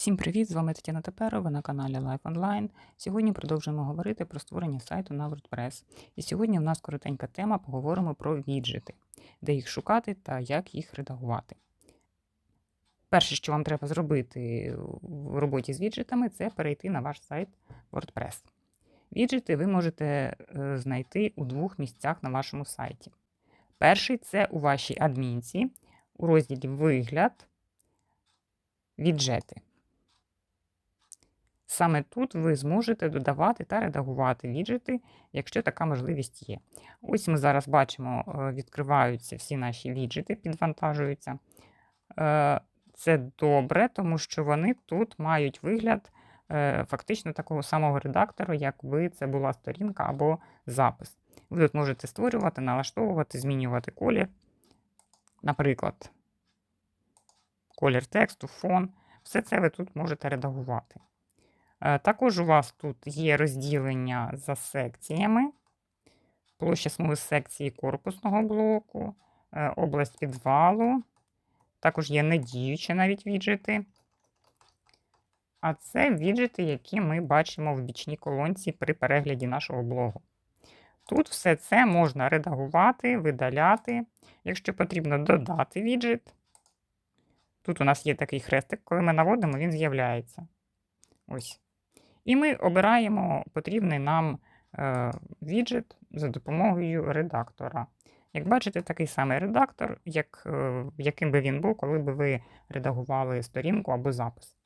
Всім привіт! З вами Тетяна Теперо, ви на каналі Life Online. Сьогодні продовжуємо говорити про створення сайту на WordPress. І сьогодні в нас коротенька тема, поговоримо про віджити, де їх шукати та як їх редагувати. Перше, що вам треба зробити в роботі з віджитами, це перейти на ваш сайт WordPress. Віджити ви можете е, знайти у двох місцях на вашому сайті. Перший це у вашій адмінці у розділі Вигляд, віджети. Саме тут ви зможете додавати та редагувати віджити, якщо така можливість є. Ось ми зараз бачимо, е, відкриваються всі наші віджити, підвантажуються. Е, це добре, тому що вони тут мають вигляд е, фактично такого самого редактора, якби це була сторінка або запис. Ви тут можете створювати, налаштовувати, змінювати колір. Наприклад, колір тексту, фон. Все це ви тут можете редагувати. Е, також у вас тут є розділення за секціями, площа смуги секції корпусного блоку, е, область підвалу. Також є недіючі навіть віджити. А це віджити, які ми бачимо в бічній колонці при перегляді нашого блогу. Тут все це можна редагувати, видаляти. Якщо потрібно додати віджит. Тут у нас є такий хрестик, коли ми наводимо, він з'являється. Ось. І ми обираємо потрібний нам е, віджит за допомогою редактора. Як бачите, такий самий редактор, як, е, яким би він був, коли б ви редагували сторінку або запис.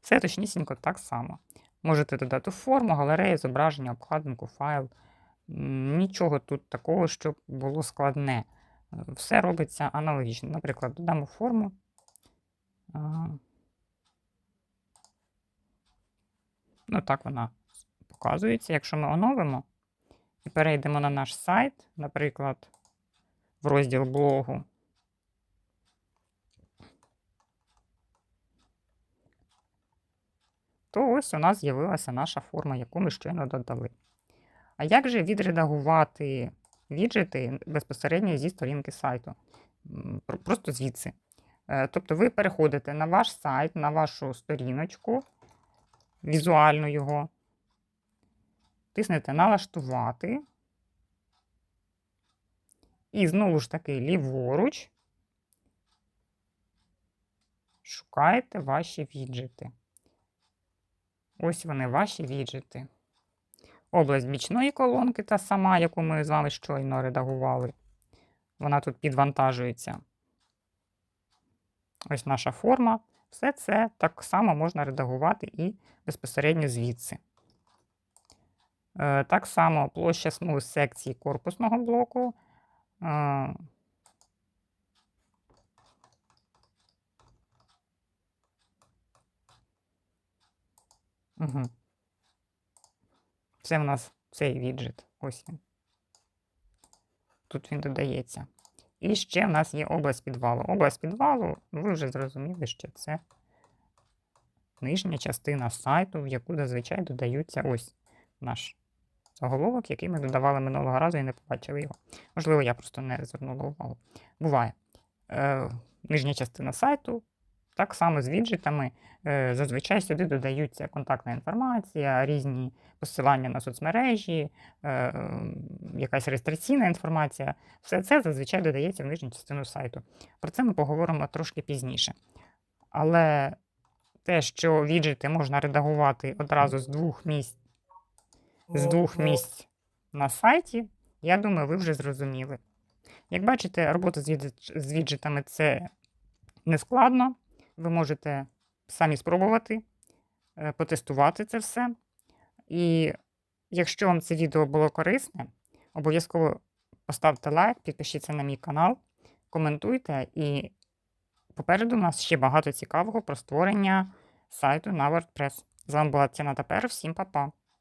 Все точнісінько так само. Можете додати форму, галерею, зображення, обкладинку, файл. Нічого тут такого, щоб було складне. Е, все робиться аналогічно. Наприклад, додамо форму. Ну, так вона показується. Якщо ми оновимо і перейдемо на наш сайт, наприклад, в розділ блогу. То ось у нас з'явилася наша форма, яку ми щойно додали. А як же відредагувати віджити безпосередньо зі сторінки сайту? Просто звідси. Е, тобто ви переходите на ваш сайт, на вашу сторіночку візуально його. Тиснете налаштувати. І знову ж таки ліворуч шукаєте ваші віджити. Ось вони, ваші віджити. Область бічної колонки, та сама, яку ми з вами щойно редагували. Вона тут підвантажується. Ось наша форма. Все це так само можна редагувати і безпосередньо звідси. Е, так само площа смуг секції корпусного блоку. Угу. Це в нас цей віджит. Ось він. Тут він додається. І ще в нас є область підвалу. Область підвалу, ви вже зрозуміли, що це нижня частина сайту, в яку зазвичай додаються ось наш заголовок, який ми додавали минулого разу і не побачили його. Можливо, я просто не звернула увагу. Буває. Е, Нижня частина сайту. Так само з віджитами. Е, зазвичай сюди додаються контактна інформація, різні посилання на соцмережі, е, якась реєстраційна інформація. Все це зазвичай додається в нижню частину сайту. Про це ми поговоримо трошки пізніше. Але те, що віджити можна редагувати одразу з двох місць, з двох місць на сайті, я думаю, ви вже зрозуміли. Як бачите, робота з віджитами це не складно. Ви можете самі спробувати, е, потестувати це все. І якщо вам це відео було корисне, обов'язково поставте лайк, підпишіться на мій канал, коментуйте. І попереду у нас ще багато цікавого про створення сайту на WordPress. З вами була Тіна Тапер. Всім па-па!